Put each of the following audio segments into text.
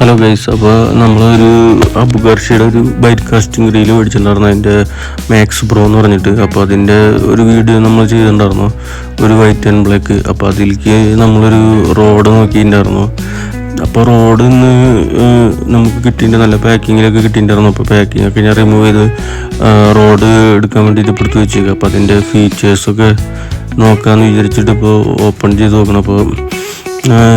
Hello guys അപ്പോൾ നമ്മളൊരു അബുഗർഷയുടെ ഒരു ബൈറ്റ് കാസ്റ്റിംഗ് റീൽ മേടിച്ചിട്ടുണ്ടായിരുന്നു. അതിന്റെ മാക്സ് പ്രോ എന്ന് പറഞ്ഞിട്ട്. അപ്പോൾ അതിന്റെ ഒരു വീഡിയോ നമ്മൾ ചെയ്തിട്ടുണ്ടായിരുന്നു. ഒരു വൈറ്റ് ആൻഡ് ബ്ലാക്ക് അപ്പോൾ അതിലേക്ക് നമ്മളൊരു റോഡ് നോക്കിയിട്ടുണ്ടായിരുന്നു. അപ്പോൾ റോഡിൽ നിന്ന് നമുക്ക് കിട്ടിയിട്ട് നല്ല പാക്കിങ്ങിലൊക്കെ കിട്ടിയിട്ടുണ്ടായിരുന്നു. അപ്പോൾ പാക്കിംഗ് ഒക്കെ ഞാൻ റിമൂവ് ചെയ്ത് റോഡ് എടുക്കാൻ വേണ്ടിയിട്ട് ഇപ്പുറത്ത് വെച്ചേക്കുക അപ്പോൾ അതിന്റെ ഫീച്ചേഴ്സൊക്കെ നോക്കാമെന്ന് വിചാരിച്ചിട്ട് ഇപ്പോൾ ഓപ്പൺ ചെയ്ത് നോക്കണം. അപ്പോൾ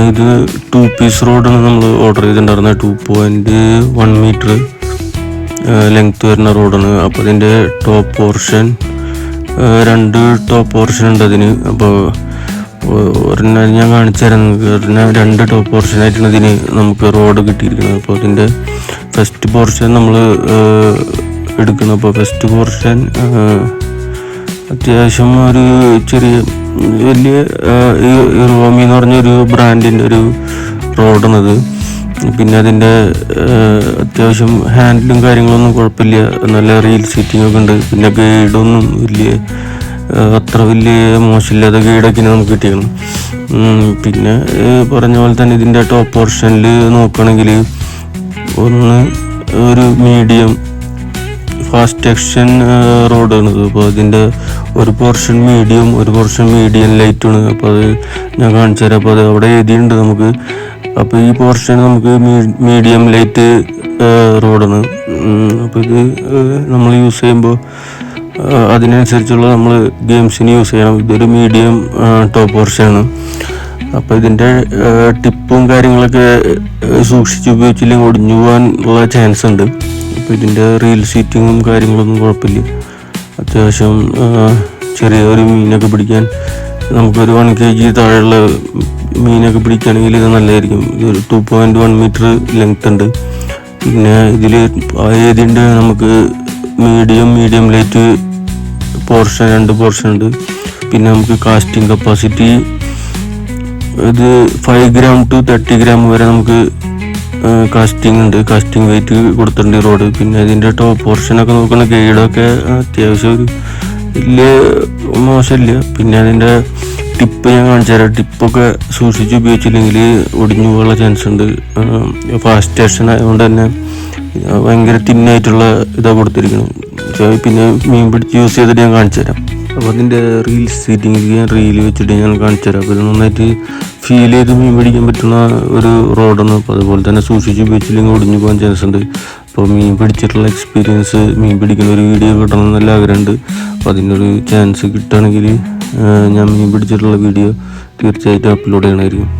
ഇത് ടു പീസ് റോഡാണ് നമ്മൾ ഓർഡർ ചെയ്തിട്ടുണ്ടായിരുന്നത് two point one metre length വരുന്ന റോഡാണ് അപ്പോൾ അതിന്റെ ടോപ്പ് പോർഷൻ രണ്ട് ടോപ്പ് പോർഷൻ ഉണ്ട് അതിന്. അപ്പോൾ ഒരെണ്ണം ഞാൻ കാണിച്ചു തരാം ഒരെണ്ണം രണ്ട് ടോപ്പ് പോർഷനായിട്ടാണ് ഇതിന് നമുക്ക് റോഡ് കിട്ടിയിരിക്കുന്നത്. അപ്പോൾ അതിന്റെ ഫസ്റ്റ് പോർഷൻ നമ്മൾ എടുക്കണം അപ്പോൾ ഫസ്റ്റ് പോർഷൻ അത്യാവശ്യം ഒരു ചെറിയ വലിയ റോമി എന്ന് പറഞ്ഞ ഒരു ബ്രാൻഡിന്റെ ഒരു റോഡാണത്. പിന്നെ അതിന്റെ അത്യാവശ്യം ഹാൻഡിലും കാര്യങ്ങളൊന്നും കുഴപ്പമില്ല. നല്ല റീൽ സീറ്റിംഗ് ഒക്കെ ഉണ്ട്. പിന്നെ ഗൈഡൊന്നും വലിയ അത്ര വലിയ മോശമില്ലാത്ത ഗൈഡൊക്കെ നമുക്ക് കിട്ടിയിരുന്നു പിന്നെ പറഞ്ഞ പോലെ തന്നെ ഇതിന്റെ ടോപ്പ് പോർഷനിൽ നോക്കുകയാണെങ്കിൽ ഒന്ന് ഒരു മീഡിയം ഫാസ്റ്റ് ആക്ഷൻ റോഡാണ് അപ്പോൾ അതിന്റെ ഒരു പോർഷൻ മീഡിയം ഒരു പോർഷൻ മീഡിയം ലൈറ്റാണ് അപ്പോൾ അത് ഞാൻ കാണിച്ചു തരാം. അപ്പോൾ അത് അവിടെ എഴുതിയിട്ടുണ്ട് നമുക്ക്. അപ്പോൾ ഈ പോർഷൻ നമുക്ക് മീഡിയം ലൈറ്റ് റോഡാണ് അപ്പോൾ ഇത് നമ്മൾ യൂസ് ചെയ്യുമ്പോൾ അതിനനുസരിച്ചുള്ള നമ്മൾ ഗെയിംസിന് യൂസ് ചെയ്യണം. ഇതൊരു മീഡിയം ടോപ്പ് പോർഷനാണ് അപ്പോൾ ഇതിന്റെ ടിപ്പും കാര്യങ്ങളൊക്കെ സൂക്ഷിച്ച് ഉപയോഗിച്ചില്ലെങ്കിൽ ഒടിഞ്ഞു പോകാൻ ഉള്ള ചാൻസ് ഉണ്ട് അപ്പോൾ ഇതിന്റെ റീൽ സീറ്റിങ്ങും കാര്യങ്ങളൊന്നും കുഴപ്പമില്ല. അത്യാവശ്യം ചെറിയൊരു മീനൊക്കെ പിടിക്കാൻ നമുക്കൊരു വൺ കെ ജി താഴെയുള്ള മീനൊക്കെ പിടിക്കുകയാണെങ്കിൽ ഇത് നല്ലതായിരിക്കും. ഇതൊരു two point one metre length ഉണ്ട്. പിന്നെ ഇതിൽ ഏതിന്റെ നമുക്ക് മീഡിയം മീഡിയം ലൈറ്റ് പോർഷൻ രണ്ട് പോർഷൻ ഉണ്ട്. പിന്നെ നമുക്ക് കാസ്റ്റിംഗ് കപ്പാസിറ്റി ഇത് five gram to thirty gram വരെ നമുക്ക് കാസ്റ്റിംഗ് ഉണ്ട്. കാസ്റ്റിംഗ് വെയിറ്റ് കൊടുത്തിട്ടുണ്ട് റോഡ് പിന്നെ ഇതിന്റെ ടോപ്പ് പോർഷനൊക്കെ നോക്കണ ഗൈഡൊക്കെ അത്യാവശ്യം ഒരു വലിയ മോശമില്ല. പിന്നെ അതിന്റെ ടിപ്പ് ഞാൻ കാണിച്ചു തരാം. ടിപ്പൊക്കെ സൂക്ഷിച്ച് ഉപയോഗിച്ചില്ലെങ്കിൽ ഒടിഞ്ഞു പോകാനുള്ള ചാൻസ് ഉണ്ട്. ഫാസ്റ്റ് സ്റ്റേഷൻ ആയതുകൊണ്ട് തന്നെ ഭയങ്കര തിന്നായിട്ടുള്ള ഇതാണ് കൊടുത്തിരിക്കുന്നത് പിന്നെ മീൻ പിടിച്ച് യൂസ് ചെയ്തിട്ട് ഞാൻ കാണിച്ചു തരാം. അപ്പോൾ അതിന്റെ റീൽസ് സെറ്റിംഗ് ഞാൻ റീൽ വെച്ചിട്ട് ഞാൻ കാണിച്ചു തരാം. അപ്പോൾ ഇത് നന്നായിട്ട് ഫീൽ ചെയ്ത് മീൻ പിടിക്കാൻ പറ്റുന്ന ഒരു റോഡാണ് അപ്പോൾ അതുപോലെ തന്നെ സൂക്ഷിച്ച് ഉപയോഗിച്ചില്ലെങ്കിൽ ഒടിഞ്ഞു പോകാൻ ചാൻസ് ഉണ്ട്. അപ്പോൾ മീൻ പിടിച്ചിട്ടുള്ള എക്സ്പീരിയൻസ് മീൻ പിടിക്കുന്ന ഒരു വീഡിയോ കിട്ടണം എന്നല്ല ആഗ്രഹമുണ്ട്. അപ്പോൾ അതിനൊരു ചാൻസ് കിട്ടുകയാണെങ്കിൽ ഞാൻ മീൻ പിടിച്ചിട്ടുള്ള വീഡിയോ തീർച്ചയായിട്ടും അപ്ലോഡ് ചെയ്യണമായിരിക്കും.